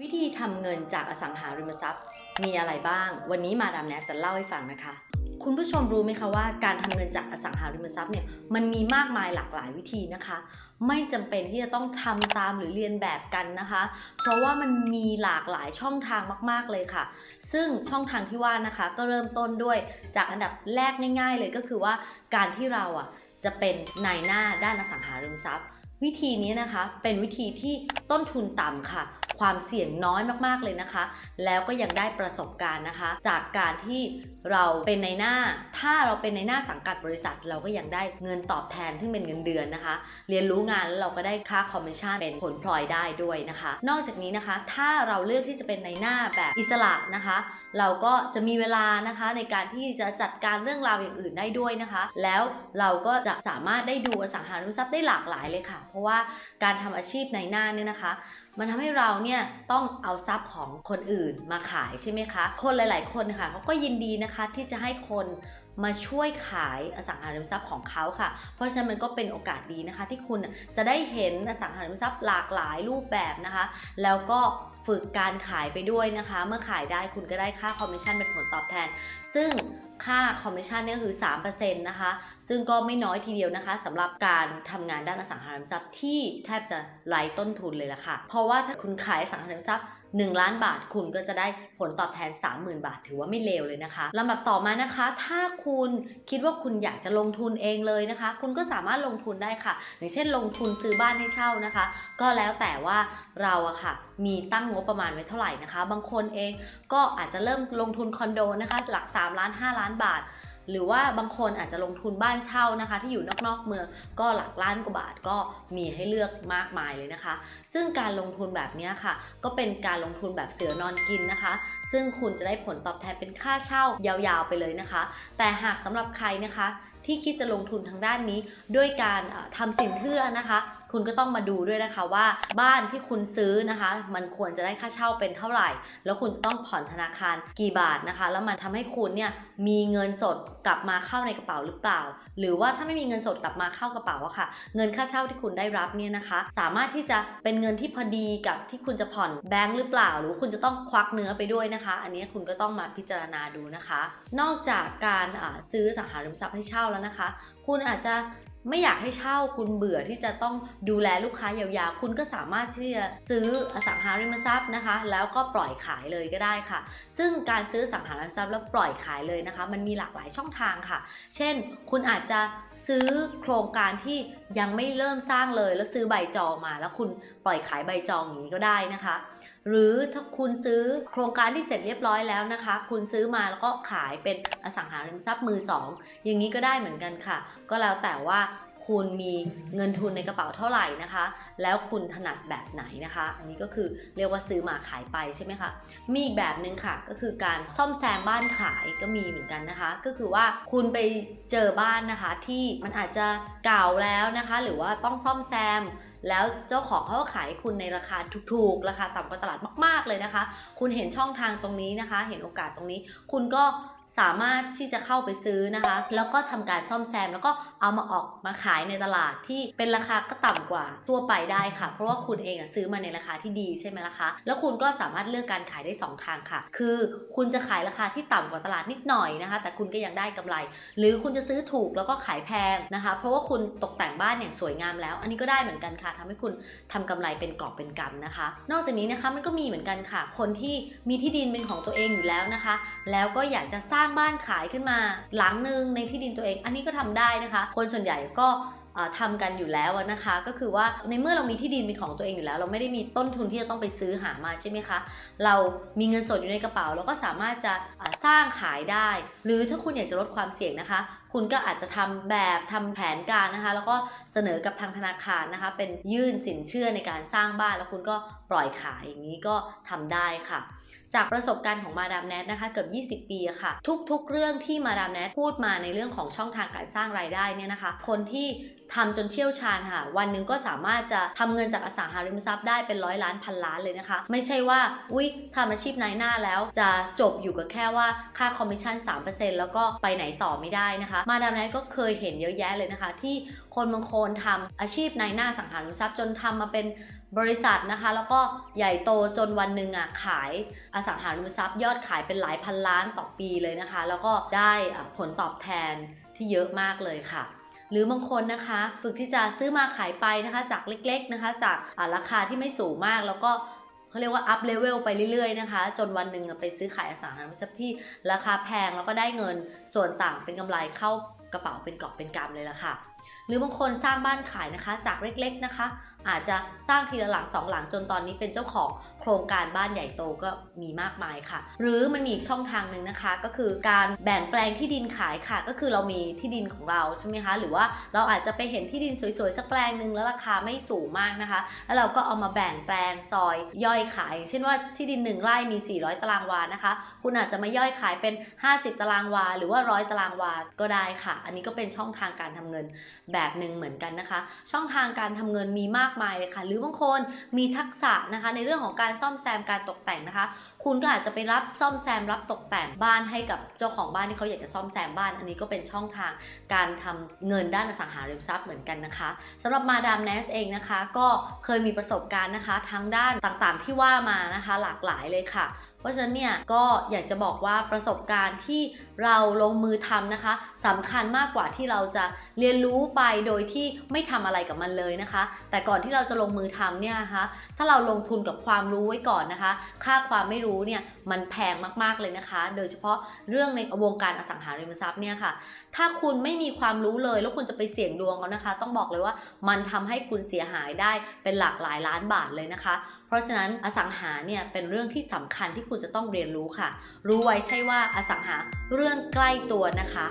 วิธีทำเงินจากอสังหาริมทรัพย์ มีอะไรบ้าง วันนี้มาดามแนทจะเล่าให้ฟังนะคะ คุณผู้ชมรู้ไหมคะว่าการทำเงินจากอสังหาริมทรัพย์เนี่ยมันมีมากมายหลากหลายวิธีนะคะ ไม่จำเป็นที่จะต้องทำตามหรือเรียนแบบกันนะคะ เพราะว่ามันมีหลากหลายช่องทางมากๆเลยค่ะ ซึ่งช่องทางที่ว่านะคะ ก็เริ่มต้นด้วยจากอันดับแรกง่าย ๆ เลยก็คือว่าการที่เราอะจะเป็นนายหน้าด้านอสังหาริมทรัพย์วิธีนี้นะคะเป็นวิธีที่ต้นทุนต่ำค่ะ ความเสี่ยงน้อยมากๆเลยนะคะ แล้วก็ยังได้ประสบการณ์นะคะ จากการที่เราเป็นในหน้า ถ้าเราเป็นในหน้าสังกัดบริษัท เราก็ยังได้เงินตอบแทนที่เป็นเงินเดือนนะคะ เรียนรู้งานแล้วเราก็ได้ค่าคอมมิชชั่นเป็นผลพลอยได้ด้วยนะคะ นอกจากนี้นะคะ ถ้าเราเลือกที่จะเป็นในหน้าแบบอิสระนะคะ เราก็จะมีเวลานะคะในการที่จะจัดการเรื่องราวอย่างอื่นได้ด้วยนะคะ แล้วเราก็จะสามารถได้ดูอสังหาริมทรัพย์ได้หลากหลายเลยค่ะ เพราะว่าการทำอาชีพในหน้าเนี่ยนะคะ มันทำให้เราเนี่ยต้องเอาทรัพย์ของคนอื่นมาขายใช่ไหมคะ คนหลาย ๆ คนค่ะเขาก็ยินดีนะคะที่จะให้คนมาช่วยขายอสังหาริมทรัพย์ของเขาค่ะ เพราะฉะนั้นมันก็เป็นโอกาสดีนะคะ ที่คุณจะได้เห็นอสังหาริมทรัพย์หลากหลายรูปแบบนะคะ แล้วก็ฝึกการขายไปด้วยนะคะ เมื่อขายได้คุณก็ได้ค่าคอมมิชชั่นเป็นผลตอบแทน ซึ่งค่าคอมมิชชั่นเนี่ยคือ3%นะคะ ซึ่งก็ไม่น้อยทีเดียวนะคะสำหรับการทำงานด้านอสังหาริมทรัพย์ที่แทบจะไร้ต้นทุนเลยล่ะค่ะ เพราะว่าถ้าคุณขายอสังหาริมทรัพย์ 1 ล้านบาทคุณก็จะได้ผลตอบแทน 30,000 บาท ถือว่าไม่เลวเลยนะคะลำดับต่อมานะคะ ถ้าคุณคิดว่าคุณอยากจะลงทุนเองเลยนะคะ คุณก็สามารถลงทุนได้ค่ะ อย่างเช่น ลงทุนซื้อบ้านให้เช่านะคะ ก็แล้วแต่ว่าเราอะค่ะมีตั้งงบประมาณไว้เท่าไหร่นะคะ บางคนเองก็อาจจะเริ่มลงทุนคอนโดนะคะหลัก 3 ล้าน 5 ล้านบาท หรือว่าบางคนอาจจะลงทุนบ้านเช่านะคะ ที่อยู่นอกๆเมืองก็หลักล้านกว่าบาทก็มีให้เลือกมากมายเลยนะคะ ซึ่งการลงทุนแบบนี้ค่ะ ก็เป็นการลงทุนแบบเสือนอนกินนะคะ ซึ่งคุณจะได้ผลตอบแทนเป็นค่าเช่ายาวๆไปเลยนะคะ แต่หากสำหรับใครนะคะที่คิดจะลงทุนทางด้านนี้ ด้วยการทำสินเชื่อนะคะ คุณก็ต้องมาดูด้วยนะคะว่าบ้านที่คุณซื้อนะคะ มันควรจะได้ค่าเช่าเป็นเท่าไหร่ แล้วคุณจะต้องผ่อนธนาคารกี่บาทนะคะ แล้วมันทำให้คุณเนี่ยมีเงินสดกลับมาเข้าในกระเป๋าหรือเปล่า หรือว่าถ้าไม่มีเงินสดกลับมาเข้ากระเป๋าอะค่ะ เงินค่าเช่าที่คุณได้รับเนี่ยนะคะ สามารถที่จะเป็นเงินที่พอดีกับที่คุณจะผ่อนแบงค์หรือเปล่า หรือคุณจะต้องควักเนื้อไปด้วยนะคะ อันนี้คุณก็ต้องมาพิจารณาดูนะคะ นอกจากการซื้อสังหาริมทรัพย์ให้เช่าแล้วนะคะ คุณอาจจะ ไม่อยากให้เช่าคุณเบื่อที่จะต้องดูแลลูกค้ายาวๆ คุณก็สามารถที่จะซื้ออสังหาริมทรัพย์นะคะ แล้วก็ปล่อยขายเลยก็ได้ค่ะ ซึ่งการซื้ออสังหาริมทรัพย์แล้วปล่อยขายเลยนะคะ มันมีหลากหลายช่องทางค่ะ เช่น คุณอาจจะซื้อโครงการที่ ยังไม่เริ่มสร้างเลยแล้วซื้อใบจองมา แล้วคุณปล่อยขายใบจองอย่างนี้ก็ได้นะคะ หรือถ้าคุณซื้อโครงการที่เสร็จเรียบร้อยแล้วนะคะ คุณซื้อมาแล้วก็ขายเป็นอสังหาริมทรัพย์มือสองอย่างนี้ก็ได้เหมือนกันค่ะ ก็แล้วแต่ว่า คุณมีเงินทุนในกระเป๋าเท่าไหร่นะคะ แล้วคุณถนัดแบบไหนนะคะ อันนี้ก็คือเรียกว่าซื้อมาขายไปใช่ไหมคะ มีอีกแบบหนึ่งค่ะ ก็คือการซ่อมแซมบ้านขายก็มีเหมือนกันนะคะ ก็คือว่าคุณไปเจอบ้านนะคะ ที่มันอาจจะเก่าแล้วนะคะ หรือว่าต้องซ่อมแซมแล้วเจ้าของเขาก็ขายคุณในราคาถูกๆ ราคาต่ำกว่าตลาดมาก ๆ เลยนะคะ คุณเห็นช่องทางตรงนี้นะคะ เห็นโอกาสตรงนี้ คุณก็ สามารถที่จะเข้าไปซื้อนะคะ แล้วก็ทำการซ่อมแซม แล้วก็เอามาออกมาขายในตลาดที่เป็นราคาก็ต่ำกว่าทั่วไปได้ค่ะ เพราะว่าคุณเองอะซื้อมาในราคาที่ดีใช่ไหมล่ะคะ แล้วคุณก็สามารถเลือกการขายได้สองทางค่ะ คือคุณจะขายราคาที่ต่ำกว่าตลาดนิดหน่อยนะคะ แต่คุณก็ยังได้กำไร หรือคุณจะซื้อถูกแล้วก็ขายแพงนะคะ เพราะว่าคุณตกแต่งบ้านอย่างสวยงามแล้ว อันนี้ก็ได้เหมือนกันค่ะทำให้คุณทำกำไรเป็นกอบเป็นกำนะคะ นอกจากนี้นะคะมันก็มีเหมือนกันค่ะ คนที่มีที่ดินเป็นของตัวเองอยู่แล้วนะคะ แล้วก็อยากจะสร้างางบ้านขายขึ้นมา หลังหนึ่งในที่ดินตัวเอง อันนี้ก็ทำได้นะคะ คนส่วนใหญ่ก็เอ่อทำกันอยู่แล้วนะคะ ก็คือว่าในเมื่อเรามีที่ดินเป็นของตัวเองอยู่แล้ว เราไม่ได้มีต้นทุนที่จะต้องไปซื้อหามาใช่ไหมคะ เรามีเงินสดอยู่ในกระเป๋าเราก็สามารถจะสร้างขายได้ หรือถ้าคุณอยากจะลดความเสี่ยงนะคะ คุณก็อาจจะทำแบบทำแผนการนะคะ แล้วก็เสนอกับทางธนาคารนะคะ เป็นยื่นสินเชื่อในการสร้างบ้านแล้วคุณก็ปล่อยขายอย่างนี้ก็ทำได้ค่ะ จากประสบการณ์ของมาดามแนทนะคะเกือบ20 ปีค่ะ ทุกๆ เรื่องที่มาดามแนทพูดมาในเรื่องของช่องทางการสร้างรายได้เนี่ยนะคะ คนที่ทำจนเชี่ยวชาญค่ะ วันหนึ่งก็สามารถจะทำเงินจากอสังหาริมทรัพย์ได้เป็นร้อยล้านพันล้านเลยนะคะ ไม่ใช่ว่าอุ๊ยทำอาชีพนายหน้าแล้ว จะจบอยู่กับแค่ว่าค่าคอมมิชชั่น 3%แล้วก็ไปไหนต่อไม่ได้นะคะมาดามแนทก็เคยเห็นเยอะแยะเลยนะคะ ที่คนบางคนทำอาชีพในหน้าสังหาริมทรัพย์จนทำมาเป็นบริษัทนะคะ แล้วก็ใหญ่โตจนวันหนึ่งอะขายอสังหาริมทรัพย์ ยอดขายเป็นหลายพันล้านต่อปีเลยนะคะ แล้วก็ได้ผลตอบแทนที่เยอะมากเลยค่ะหรือบางคนนะคะ ฝึกที่จะซื้อมาขายไปนะคะ จากเล็ก ๆนะคะ จากราคาที่ไม่สูงมากแล้วก็ เขาเรียกว่าอัพเลเวลไปเรื่อยๆนะคะ จนวันหนึ่งไปซื้อขายอสังหาริมทรัพย์ที่ราคาแพงแล้วก็ได้เงินส่วนต่างเป็นกำไรเข้ากระเป๋าเป็นกอบเป็นกำเลยละค่ะ หรือบางคนสร้างบ้านขายนะคะจากเล็กๆนะคะ อาจจะสร้างทีละหลังสองหลังจนตอนนี้เป็นเจ้าของ โครงการบ้านใหญ่โตก็มีมากมายค่ะ หรือมันมีอีกช่องทางหนึ่งนะคะ ก็คือการแบ่งแปลงที่ดินขายค่ะ ก็คือเรามีที่ดินของเราใช่ไหมคะ หรือว่าเราอาจจะไปเห็นที่ดินสวยๆสักแปลงหนึ่งแล้วราคาไม่สูงมากนะคะ แล้วเราก็เอามาแบ่งแปลงซอยย่อยขาย เช่นว่าที่ดิน 1 ไร่มี 400 ตารางวานะคะ คุณอาจจะมาย่อยขายเป็น 50 ตารางวา หรือว่า100ตารางวาก็ได้ค่ะ อันนี้ก็เป็นช่องทางการทำเงินแบบหนึ่งเหมือนกันนะคะ ช่องทางการทำเงินมีมากมายเลยค่ะ หรือบางคนมีทักษะนะคะในเรื่องของการซ่อมแซมการตกแต่งนะคะ คุณก็อาจจะไปรับซ่อมแซมรับตกแต่งบ้านให้กับเจ้าของบ้านที่เขาอยากจะซ่อมแซมบ้าน อันนี้ก็เป็นช่องทางการทำเงินด้านอสังหาริมทรัพย์เหมือนกันนะคะสำหรับมาดามเนสเองนะคะ ก็เคยมีประสบการณ์นะคะทั้งด้านต่างๆที่ว่ามานะคะหลากหลายเลยค่ะ เพราะฉะนั้นเนี่ยก็อยากจะบอกว่าประสบการณ์ที่เราลงมือทำนะคะสำคัญมากกว่าที่เราจะเรียนรู้ไปโดยที่ไม่ทำอะไรกับมันเลยนะคะ แต่ก่อนที่เราจะลงมือทำเนี่ยนะคะถ้าเราลงทุนกับความรู้ไว้ก่อนนะคะ ค่าความไม่รู้เนี่ยมันแพงมากๆเลยนะคะ โดยเฉพาะเรื่องในวงการอสังหาริมทรัพย์เนี่ยค่ะ ถ้าคุณไม่มีความรู้เลยแล้วคุณจะไปเสี่ยงดวงเอานะคะ ต้องบอกเลยว่ามันทำให้คุณเสียหายได้เป็นหลากหลายล้านบาทเลยนะคะ เพราะฉะนั้นอสังหาเนี่ยเป็นเรื่องที่สำคัญที่คุณจะต้องเรียนรู้ค่ะ รู้ไว้ใช่ว่าอสังหาเรื่องใกล้ตัวนะคะ